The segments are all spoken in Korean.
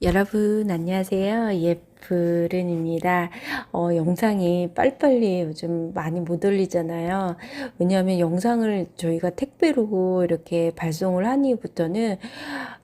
여러분 안녕하세요. 예 쁘른입니다. 어, 영상이 빨리빨리 요즘 많이 못 올리잖아요. 왜냐하면 영상을 저희가 택배로 이렇게 발송을 하니부터는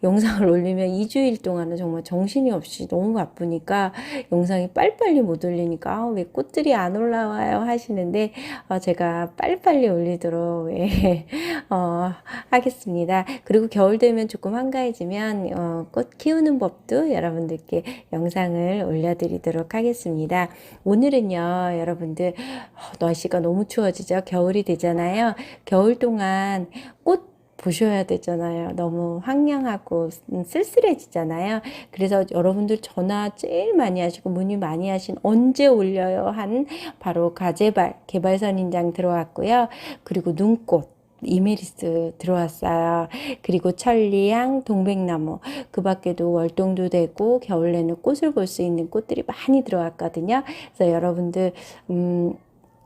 영상을 올리면 2주일 동안은 정말 정신이 없이 너무 바쁘니까 영상이 빨리빨리 못 올리니까 아, 왜 꽃들이 안 올라와요 하시는데 어, 제가 빨리빨리 올리도록 예, 어, 하겠습니다. 그리고 겨울 되면 조금 한가해지면 어, 꽃 키우는 법도 여러분들께 영상을 올 려드리도록 하겠습니다. 오늘은요, 여러분들 어, 날씨가 너무 추워지죠. 겨울이 되잖아요. 겨울 동안 꽃 보셔야 되잖아요. 너무 황량하고 쓸쓸해지잖아요. 그래서 여러분들 전화 제일 많이 하시고 문의 많이 하신 언제 올려요? 한 바로 가재발 개발선 인장 들어왔고요. 그리고 눈꽃 이메리스 들어왔어요. 그리고 천리향, 동백나무, 그 밖에도 월동도 되고 겨울에는 꽃을 볼 수 있는 꽃들이 많이 들어왔거든요. 그래서 여러분들 음,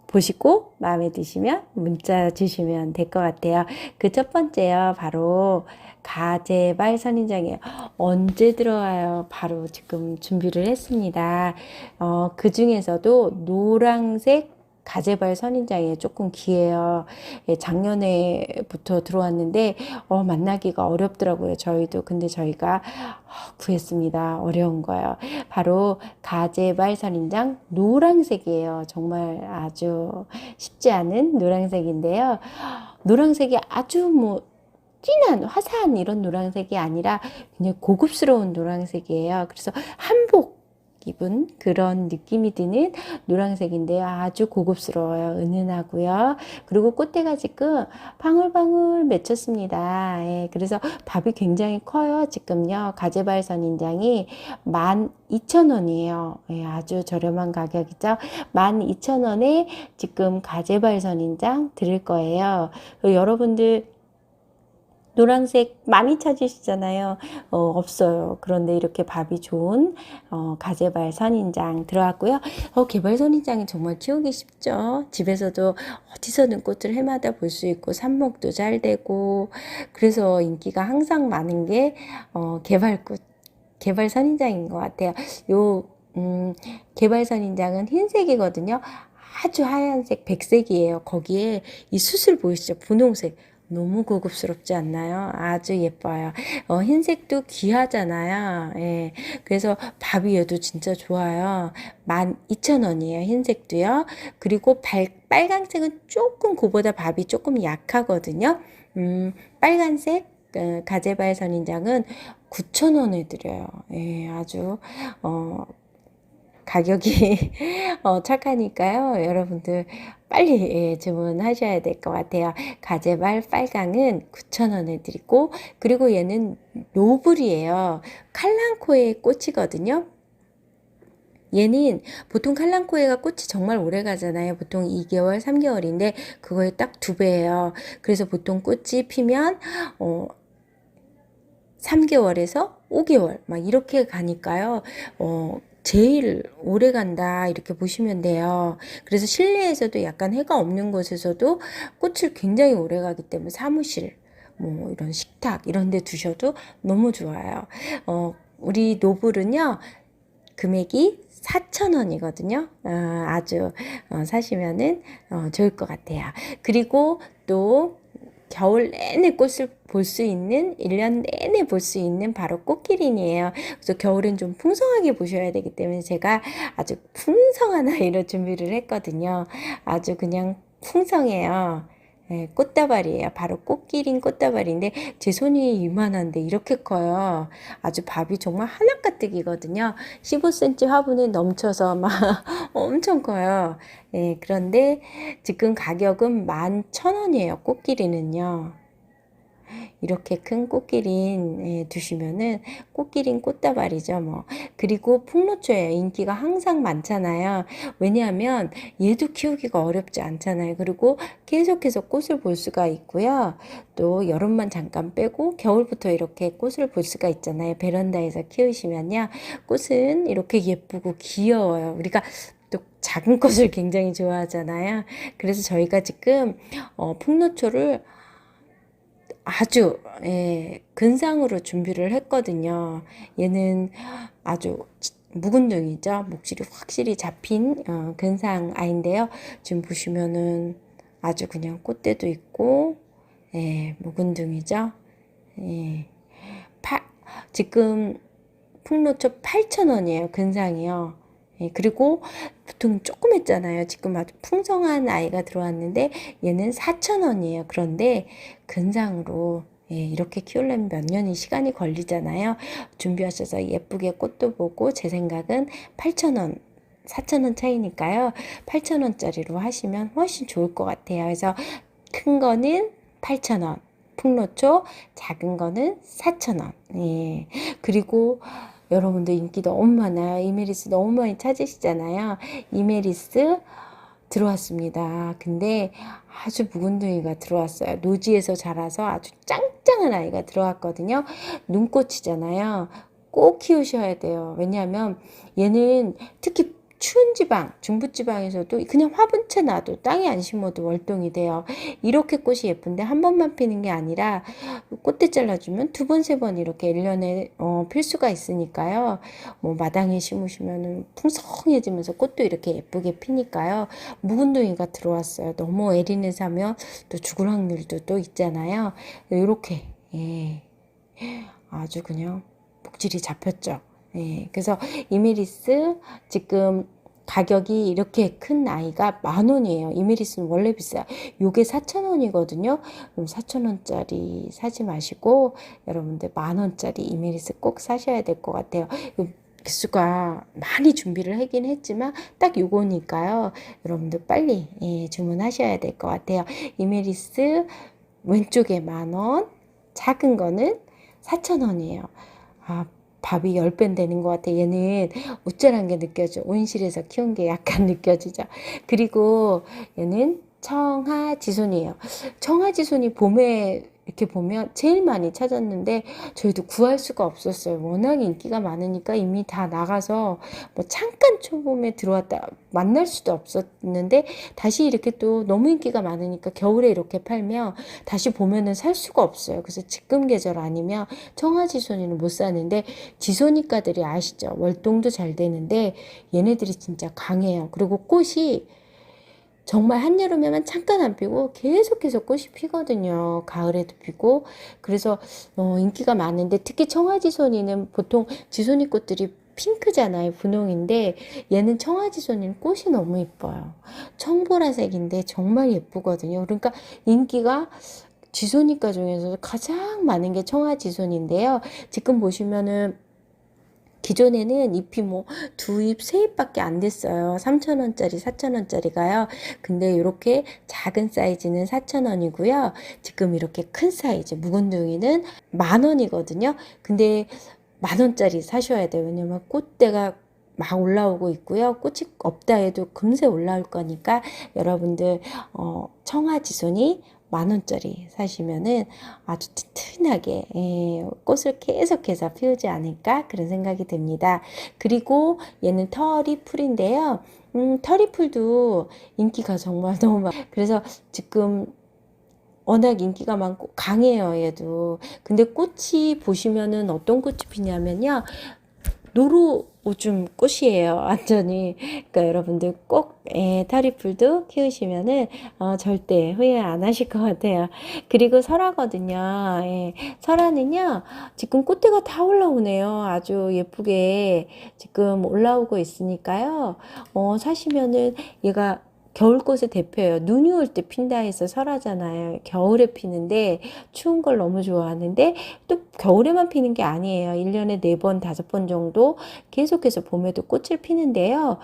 보시고 마음에 드시면 문자 주시면 될 것 같아요. 그 첫 번째요. 바로 가재발 선인장이에요. 언제 들어와요? 바로 지금 준비를 했습니다. 어, 그 중에서도 노란색 가재발 선인장에 조금 귀해요. 예, 작년에부터 들어왔는데 어, 만나기가 어렵더라고요. 저희도 근데 저희가 어, 구했습니다. 어려운 거예요. 바로 가재발 선인장 노란색이에요. 정말 아주 쉽지 않은 노란색인데요. 노란색이 아주 뭐 진한 화사한 이런 노란색이 아니라 그냥 고급스러운 노란색이에요. 그래서 한복 입은 그런 느낌이 드는 노란색인데요. 아주 고급스러워요. 은은하고요. 그리고 꽃대가 지금 방울방울 맺혔습니다. 예, 그래서 밥이 굉장히 커요. 지금요. 가재발 선인장이 12,000원이에요. 예, 아주 저렴한 가격이죠. 12,000원에 지금 가재발 선인장 드릴 거예요. 여러분들 노란색 많이 찾으시잖아요. 어, 없어요. 그런데 이렇게 밥이 좋은 어, 가재발 선인장 들어왔고요. 어, 개발 선인장이 정말 키우기 쉽죠. 집에서도 어디서든 꽃을 해마다 볼 수 있고 삽목도 잘 되고 그래서 인기가 항상 많은 게 어, 개발꽃, 개발 선인장인 것 같아요. 요 음, 개발 선인장은 흰색이거든요. 아주 하얀색, 백색이에요. 거기에 이 수술 보이시죠? 분홍색. 너무 고급스럽지 않나요? 아주 예뻐요. 어, 흰색도 귀하잖아요. 예. 그래서 밥이에도 진짜 좋아요. 12,000원이에요. 흰색도요. 그리고 발, 빨간색은 조금 그보다 밥이 조금 약하거든요. 음, 빨간색 그 가재발 선인장은 9,000원에 드려요. 예, 아주 어 가격이 어, 착하니까요. 여러분들 빨리 예, 주문하셔야 될 것 같아요. 가재발 빨강은 9,000원에 드리고 그리고 얘는 노블이에요. 칼랑코의 꽃이거든요. 얘는 보통 칼랑코에가 꽃이 정말 오래 가잖아요. 보통 2개월, 3개월인데 그거에 딱 두 배예요. 그래서 보통 꽃이 피면 어 3개월에서 5개월 막 이렇게 가니까요. 어 제일 오래 간다 이렇게 보시면 돼요. 그래서 실내에서도 약간 해가 없는 곳에서도 꽃을 굉장히 오래 가기 때문에 사무실 뭐 이런 식탁 이런 데 두셔도 너무 좋아요. 어, 우리 노블은요. 금액이 4,000원이거든요. 어, 아주 어, 사시면은 어, 좋을 것 같아요. 그리고 또 겨울 내내 꽃을 볼 수 있는 1년 내내 볼 수 있는 바로 꽃기린이에요. 그래서 겨울엔 좀 풍성하게 보셔야 되기 때문에 제가 아주 풍성한 아이로 준비를 했거든요. 아주 그냥 풍성해요. 네, 꽃다발이에요. 바로 꽃기린 꽃다발인데 제 손이 이만한데 이렇게 커요. 아주 밥이 정말 하나 가득이거든요. 15cm 화분에 넘쳐서 막 엄청 커요. 네, 그런데 지금 가격은 11,000원이에요. 꽃기린은요. 이렇게 큰 꽃기린 예, 두시면은 꽃기린 꽃다발이죠 뭐. 그리고 풍로초에 인기가 항상 많잖아요. 왜냐하면 얘도 키우기가 어렵지 않잖아요. 그리고 계속해서 꽃을 볼 수가 있고요. 또 여름만 잠깐 빼고 겨울부터 이렇게 꽃을 볼 수가 있잖아요. 베란다에서 키우시면요. 꽃은 이렇게 예쁘고 귀여워요. 우리가 또 작은 꽃을 굉장히 좋아하잖아요. 그래서 저희가 지금 어, 풍노초를 아주 예, 근상으로 준비를 했거든요. 얘는 아주 묵은둥이죠. 목줄이 확실히 잡힌 어, 근상 아인데요. 지금 보시면은 아주 그냥 꽃대도 있고 예, 묵은둥이죠. 예. 파, 지금 풍로초 8,000원이에요. 근상이요. 예, 그리고 보통 조금 했잖아요. 지금 아주 풍성한 아이가 들어왔는데 얘는 4,000원이에요. 그런데 근상으로 예, 이렇게 키우려면 몇 년이 시간이 걸리잖아요. 준비하셔서 예쁘게 꽃도 보고 제 생각은 8,000원 4,000원 차이니까요. 8,000원짜리로 하시면 훨씬 좋을 것 같아요. 그래서 큰 거는 8,000원. 풍로초 작은 거는 4,000원. 예. 그리고 여러분들 인기 너무 많아요. 이메리스 너무 많이 찾으시잖아요. 이메리스 들어왔습니다. 근데 아주 묵은둥이가 들어왔어요. 노지에서 자라서 아주 짱짱한 아이가 들어왔거든요. 눈꽃이잖아요. 꼭 키우셔야 돼요. 왜냐하면 얘는 특히 추운 지방, 중부지방에서도 그냥 화분채 놔도 땅에 안 심어도 월동이 돼요. 이렇게 꽃이 예쁜데 한 번만 피는 게 아니라 꽃대 잘라주면 두 번, 세 번 이렇게 1년에 어, 필 수가 있으니까요. 뭐 마당에 심으시면 풍성해지면서 꽃도 이렇게 예쁘게 피니까요. 묵은둥이가 들어왔어요. 너무 에린을 사면 또 죽을 확률도 또 있잖아요. 이렇게 예. 아주 그냥 목질이 잡혔죠. 예, 그래서 이메리스 지금 가격이 이렇게 큰 아이가 만 원이에요. 이메리스는 원래 비싸요. 요게 4천 원이거든요. 그럼 4천 원짜리 사지 마시고 여러분들 만 원짜리 이메리스 꼭 사셔야 될 것 같아요. 기수가 많이 준비를 하긴 했지만 딱 요거니까요. 여러분들 빨리 예, 주문하셔야 될 것 같아요. 이메리스 왼쪽에 만 원, 작은 거는 4천 원이에요. 아, 밥이 10배 되는 것 같아. 얘는 우쭐한 게 느껴져. 온실에서 키운 게 약간 느껴지죠. 그리고 얘는 청아지손이에요. 청아지손이 봄에 이렇게 보면 제일 많이 찾았는데 저희도 구할 수가 없었어요. 워낙 인기가 많으니까 이미 다 나가서 뭐 잠깐 초봄에 들어왔다 만날 수도 없었는데 다시 이렇게 또 너무 인기가 많으니까 겨울에 이렇게 팔면 다시 보면은 살 수가 없어요. 그래서 지금 계절 아니면 청아지손이는 못 사는데 지손이과들이 아시죠? 월동도 잘 되는데 얘네들이 진짜 강해요. 그리고 꽃이 정말 한여름에만 잠깐 안 피고 계속해서 꽃이 피거든요. 가을에도 피고. 그래서 어, 인기가 많은데 특히 청아지손이는 보통 지손이 꽃들이 핑크잖아요. 분홍인데 얘는 청아지손이는 꽃이 너무 예뻐요. 청보라색인데 정말 예쁘거든요. 그러니까 인기가 지손이과 중에서 가장 많은 게 청아지손인데요. 지금 보시면은 기존에는 잎이 뭐 두 잎, 세 잎밖에 안 됐어요. 3,000원짜리, 4,000원짜리가요. 근데 이렇게 작은 사이즈는 4,000원이고요. 지금 이렇게 큰 사이즈, 묵은둥이는 만 원이거든요. 근데 만 원짜리 사셔야 돼요. 왜냐면 꽃대가 막 올라오고 있고요. 꽃이 없다 해도 금세 올라올 거니까 여러분들 어, 청아지손이 만 원짜리 사시면은 아주 튼튼하게 예, 꽃을 계속해서 피우지 않을까 그런 생각이 듭니다. 그리고 얘는 털이 풀인데요. 음, 털이 풀도 인기가 정말 너무 많. 그래서 지금 워낙 인기가 많고 강해요 얘도. 근데 꽃이 보시면은 어떤 꽃이 피냐면요. 노루 오줌 꽃이에요. 완전히. 그러니까 여러분들 꼭 예, 타리풀도 키우시면은 어, 절대 후회 안 하실 것 같아요. 그리고 설화거든요. 예, 설화는요. 지금 꽃대가 다 올라오네요. 아주 예쁘게 지금 올라오고 있으니까요. 어, 사시면은 얘가 겨울꽃의 대표예요. 눈이 올 때 핀다 해서 설하잖아요. 겨울에 피는데 추운 걸 너무 좋아하는데 또 겨울에만 피는 게 아니에요. 1년에 4번, 5번 정도 계속해서 봄에도 꽃을 피는데요.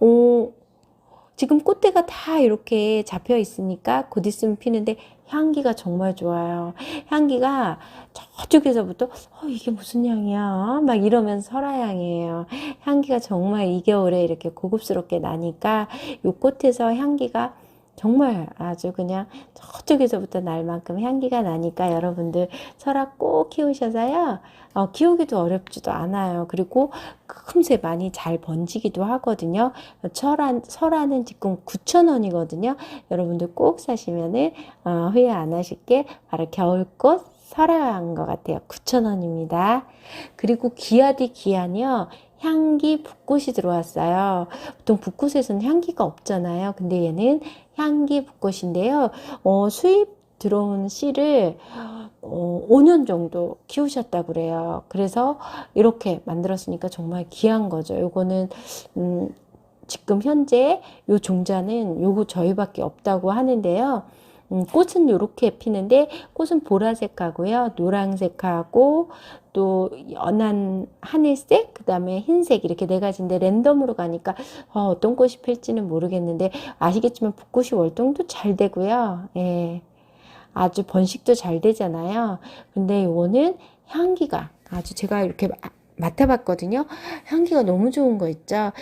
어, 지금 꽃대가 다 이렇게 잡혀 있으니까 곧 있으면 피는데 향기가 정말 좋아요. 향기가 저쪽에서부터 어, 이게 무슨 향이야? 막 이러면서 설화향이에요. 향기가 정말 이 겨울에 이렇게 고급스럽게 나니까 요 꽃에서 향기가 정말 아주 그냥 저쪽에서부터 날 만큼 향기가 나니까 여러분들 설악 꼭 키우셔서요. 어, 키우기도 어렵지도 않아요. 그리고 금세 많이 잘 번지기도 하거든요. 설안, 설화는 지금 9,000원이거든요. 여러분들 꼭 사시면은 어, 후회 안 하실게 바로 겨울꽃 설화인 것 같아요. 9,000원입니다. 그리고 기아디 기아요. 향기 붓꽃이 들어왔어요. 보통 붓꽃에서는 향기가 없잖아요. 근데 얘는 향기 붓꽃인데요. 어, 수입 들어온 씨를 어, 5년 정도 키우셨다 그래요. 그래서 이렇게 만들었으니까 정말 귀한 거죠. 요거는 음, 지금 현재 요 종자는 요거 저희밖에 없다고 하는데요. 음, 꽃은 이렇게 피는데 꽃은 보라색하고요, 노란색하고 또 연한 하늘색, 그 다음에 흰색 이렇게 네 가지인데 랜덤으로 가니까 어, 떤 꽃이 필지는 모르겠는데 아시겠지만 붓꽃이 월동도 잘 되고요. 예. 아주 번식도 잘 되잖아요. 근데 요거는 향기가 아주 제가 이렇게 맡아봤거든요. 향기가 너무 좋은 거 있죠.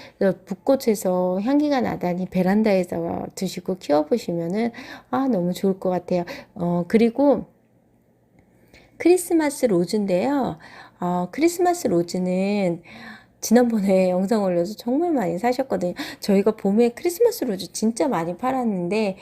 붓꽃에서 향기가 나다니 베란다에서 두시고 키워보시면은 아 너무 좋을 것 같아요. 어 그리고 크리스마스 로즈인데요. 어 크리스마스 로즈는 지난번에 영상 올려서 정말 많이 사셨거든요. 저희가 봄에 크리스마스 로즈 진짜 많이 팔았는데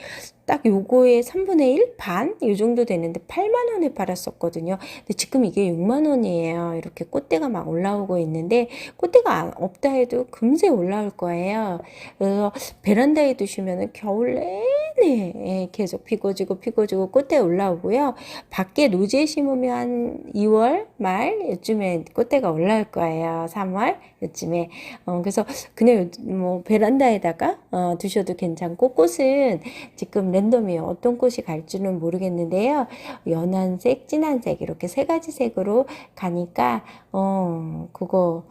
딱 요거의 3분의 1? 반? 이 정도 되는데 8만 원에 팔았었거든요. 근데 지금 이게 6만 원이에요. 이렇게 꽃대가 막 올라오고 있는데 꽃대가 없다 해도 금세 올라올 거예요. 그래서 베란다에 두시면 겨울 내내 예, 계속 피고 지고 피고 지고 꽃대 올라오고요. 밖에 노지에 심으면 한 2월 말 요즘에 꽃대가 올라올 거예요. 3월 요즘에. 어, 그래서 그냥 뭐 베란다에다가 어, 두셔도 괜찮고 꽃은 지금 랜덤이에요. 어떤 꽃이 갈지는 모르겠는데요. 연한색, 진한색 이렇게 세 가지 색으로 가니까 어 그거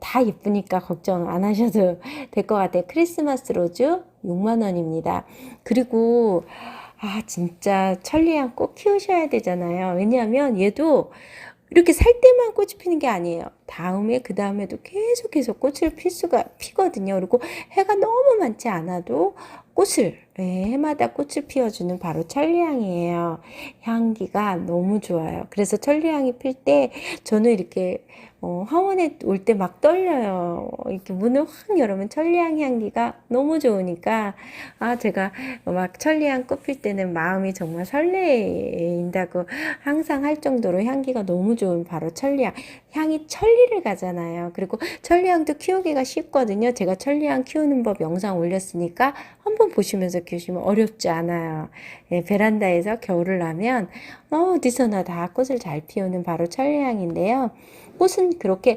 다 예쁘니까 걱정 안 하셔도 될 것 같아요. 크리스마스 로즈 6만 원입니다. 그리고 아 진짜 천리향 꼭 키우셔야 되잖아요. 왜냐하면 얘도 이렇게 살 때만 꽃이 피는 게 아니에요. 다음에 그 다음에도 계속 계속 꽃을 필 수가 피거든요. 그리고 해가 너무 많지 않아도 꽃을 예, 해마다 꽃을 피워주는 바로 천리향이에요. 향기가 너무 좋아요. 그래서 천리향이 필 때 저는 이렇게 어, 화원에 올 때 막 떨려요. 이렇게 문을 확 열으면 천리향 향기가 너무 좋으니까 아 제가 막 천리향 꽃 필 때는 마음이 정말 설레인다고 항상 할 정도로 향기가 너무 좋은 바로 천리향. 향이 천리를 가잖아요. 그리고 천리향도 키우기가 쉽거든요. 제가 천리향 키우는 법 영상 올렸으니까 한번 보시면서 키우시면 어렵지 않아요. 예, 베란다에서 겨울을 나면 어디서나 다 꽃을 잘 피우는 바로 천리향인데요. 꽃은 그렇게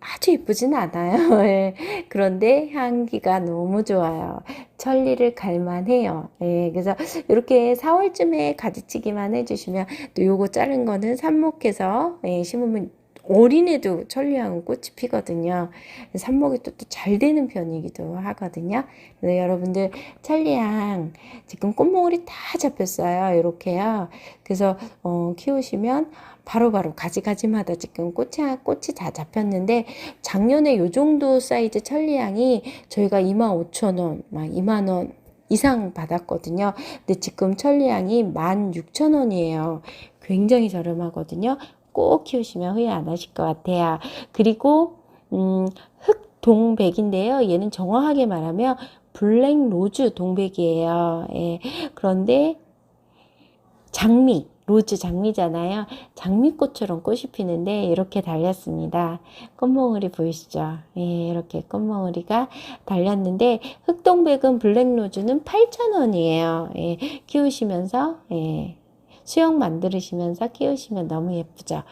아주 예쁘진 않아요. 예. 그런데 향기가 너무 좋아요. 천리를 갈만해요. 예. 그래서 이렇게 4월쯤에 가지치기만 해주시면 또 요거 자른 거는 삽목해서 예, 심으면 어린애도 천리향은 꽃이 피거든요. 삽목이 또 잘 되는 편이기도 하거든요. 그래서 여러분들 천리향 지금 꽃몽울이 다 잡혔어요. 이렇게요. 그래서 어, 키우시면 바로 바로 가지가지마다 지금 꽃이, 꽃이 다 잡혔는데 작년에 요 정도 사이즈 천리향이 저희가 25,000원, 막 2만원 이상 받았거든요. 근데 지금 천리향이 16,000원이에요. 굉장히 저렴하거든요. 꼭 키우시면 후회 안 하실 것 같아요. 그리고 음, 흑 동백인데요. 얘는 정확하게 말하면 블랙 로즈 동백이에요. 예. 그런데 장미, 로즈 장미잖아요. 장미꽃처럼 꽃이 피는데 이렇게 달렸습니다. 꽃몽울이 보이시죠? 예, 이렇게 꽃몽울이가 달렸는데 흑동백은 블랙 로즈는 8,000원이에요. 예, 키우시면서 예, 수영 만들으시면서 키우시면 너무 예쁘죠.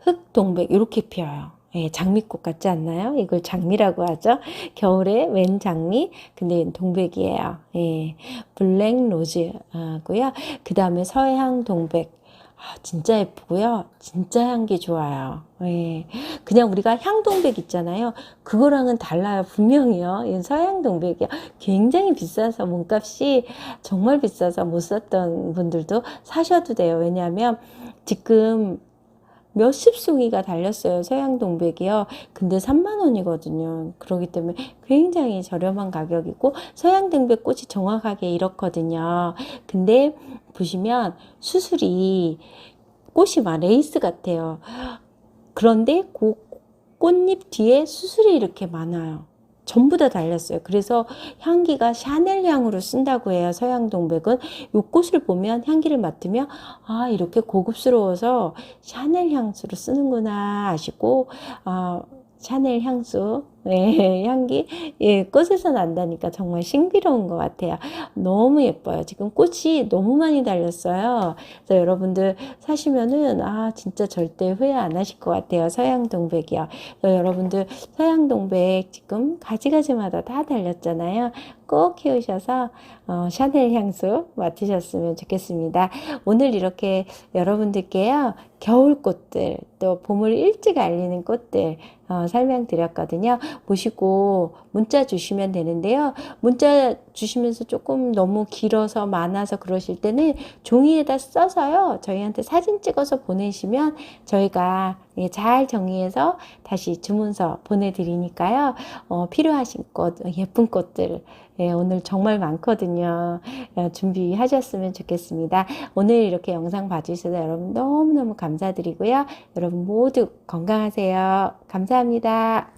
흑동백 이렇게 피어요. 예, 장미꽃 같지 않나요? 이걸 장미라고 하죠. 겨울에 웬 장미? 근데 동백이에요. 예, 블랙 로즈고요. 그 다음에 서양 동백. 아, 진짜 예쁘고요. 진짜 향기 좋아요. 예. 그냥 우리가 향동백 있잖아요. 그거랑은 달라요. 분명히요. 이 서양동백이요. 굉장히 비싸서 몸값이 정말 비싸서 못 샀던 분들도 사셔도 돼요. 왜냐하면 지금 몇십 송이가 달렸어요. 서양 동백이요. 근데 3만 원이거든요. 그렇기 때문에 굉장히 저렴한 가격이고 서양 동백 꽃이 정확하게 이렇거든요. 근데 보시면 수술이 꽃이 막 레이스 같아요. 그런데 그 꽃잎 뒤에 수술이 이렇게 많아요. 전부 다 달렸어요. 그래서 향기가 샤넬 향으로 쓴다고 해요. 서양 동백은 이 꽃을 보면 향기를 맡으면 아 이렇게 고급스러워서 샤넬 향수로 쓰는구나 아시고 아 샤넬 향수 네, 향기 예, 꽃에서 난다니까 정말 신비로운 것 같아요. 너무 예뻐요. 지금 꽃이 너무 많이 달렸어요. 그래서 여러분들 사시면은 아 진짜 절대 후회 안 하실 것 같아요. 서양 동백이요. 그래서 여러분들 서양 동백 지금 가지가지마다 다 달렸잖아요. 꼭 키우셔서 어, 샤넬 향수 맡으셨으면 좋겠습니다. 오늘 이렇게 여러분들께요 겨울 꽃들 또 봄을 일찍 알리는 꽃들 어, 설명드렸거든요. 보시고 문자 주시면 되는데요. 문자 주시면서 조금 너무 길어서 많아서 그러실 때는 종이에다 써서요. 저희한테 사진 찍어서 보내시면 저희가 예, 잘 정리해서 다시 주문서 보내드리니까요. 어, 필요하신 꽃, 예쁜 꽃들 예, 오늘 정말 많거든요. 어, 준비하셨으면 좋겠습니다. 오늘 이렇게 영상 봐주셔서 여러분 너무너무 감사드리고요. 여러분 모두 건강하세요. 감사합니다.